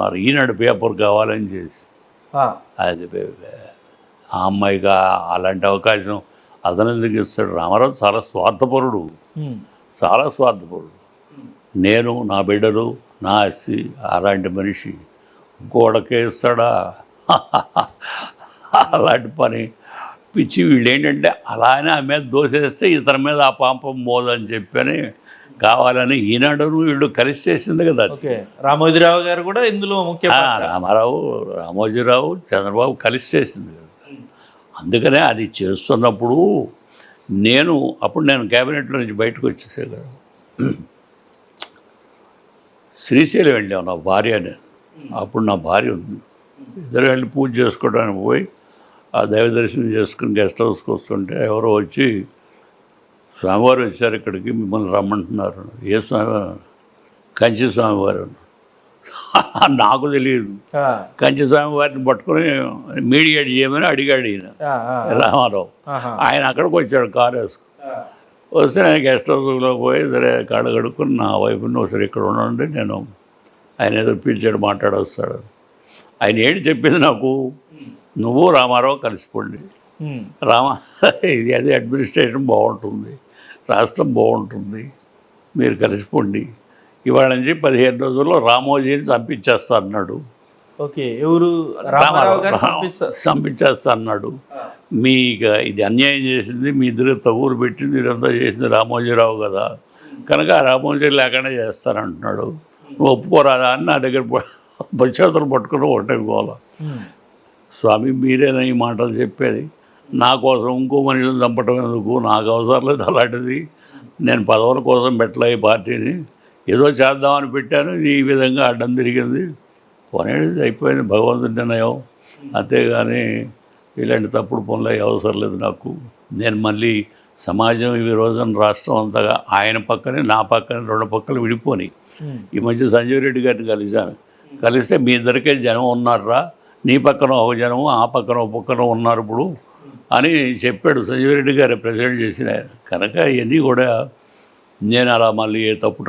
రమ్మంటున్నారు ఈనాడు పేపర్ కావాలని చేసి. అది ఆ అమ్మాయికి ఆ- అలాంటి అవకాశం అతను ఎందుకు ఇస్తాడు? రామారావు చాలా స్వార్థపరుడు. చాలా స్వార్థపరుడు. నేను నా బిడ్డలు నా అస్సి అలాంటి మనిషి గోడకే ఇస్తాడా? అలాంటి పని. పిచ్చి వీళ్ళు ఏంటంటే అలానే ఆ మీద దోసేస్తే ఇతని మీద ఆ పాపం మోదని చెప్పని కావాలని ఈనాడు వీళ్ళు కలిసి చేసింది కదా రామోజీరావు గారు కూడా ఇందులో ముఖ్య. రామారావు రామోజీరావు చంద్రబాబు కలిసి చేసింది కదా. అందుకనే అది చేస్తున్నప్పుడు నేను అప్పుడు నేను క్యాబినెట్లో నుంచి బయటకు వచ్చేసే కదా. శ్రీశైలం వెళ్ళాం నా భార్య అప్పుడు నా భార్య ఉంది. ఇద్దరు వెళ్ళి పూజ చేసుకోవడానికి పోయి ఆ దైవ దర్శనం చేసుకుని గెస్ట్ హౌస్కి వస్తుంటే ఎవరో వచ్చి స్వామివారు వచ్చారు ఇక్కడికి మిమ్మల్ని రమ్మంటున్నారు. ఏ స్వామివారు కంచి స్వామివారు. నాకు తెలియదు. కంచి స్వామివారిని పట్టుకొని మీడియేట్ చేయమని అడిగాడు ఈయన. రామారావు. ఆయన అక్కడికి వచ్చాడు కారు వేసుకుని. వస్తే నేను గెస్ట్ హౌస్లో పోయి సరే కాడ కడుక్కుని నా వైఫ్ని ఒకసారి ఇక్కడ ఉండండి నేను ఆయన ఏదో పిలిచాడు మాట్లాడొస్తాడు. ఆయన ఏంటి చెప్పింది నాకు? నువ్వు రామారావు కలిసిపోండి. రామ ఇది అది అడ్మినిస్ట్రేషన్ బాగుంటుంది రాష్ట్రం బాగుంటుంది మీరు కలిసిపోండి. ఇవాళ నుంచి పదిహేను రోజుల్లో రామోజీని చంపించేస్తా అన్నాడు ఓకే ఎవరు? చంపించేస్తా అన్నాడు మీ ఇది అన్యాయం చేసింది మీ ఇద్దరు తగురు పెట్టింది ఇదంతా చేసింది రామోజీరావు కదా. కనుక ఆ రామోజీ లేకుండా చేస్తానంటున్నాడు. నువ్వు ఒప్పుకోరాదా అని నా దగ్గర చేతులు పట్టుకుని ఒకటే గోల. స్వామి మీరేనా ఈ మాటలు చెప్పేది? నా కోసం ఇంకో మనిషిని చంపటం ఎందుకు? నాకు అవసరం లేదు అలాంటిది. నేను పదవుల కోసం పెట్టలే ఈ పార్టీని. ఏదో చేద్దామని పెట్టాను ఇది ఈ విధంగా అడ్డం తిరిగింది. పోనేది అయిపోయింది భగవంతుడి నిర్ణయం. అంతేగాని ఇలాంటి తప్పుడు పనులు అయ్యే అవసరం లేదు నాకు. నేను మళ్ళీ సమాజం ఈ రోజున రాష్ట్రం అంతగా ఆయన పక్కనే నా పక్కనే రెండు పక్కలు విడిపోని. ఈ మధ్య సంజయ్ రెడ్డి గారిని కలిశాను. కలిస్తే మీ ఇద్దరికే జనం ఉన్నారా నీ పక్కన ఒక జనం ఆ పక్కన ఒక పక్కన ఉన్నారు ఇప్పుడు. అని చెప్పాడు సంజీవరెడ్డి గారు ప్రెసిడెంట్ చేసిన కనుక ఇవన్నీ కూడా నేను అలా మళ్ళీ ఏ తప్పుడు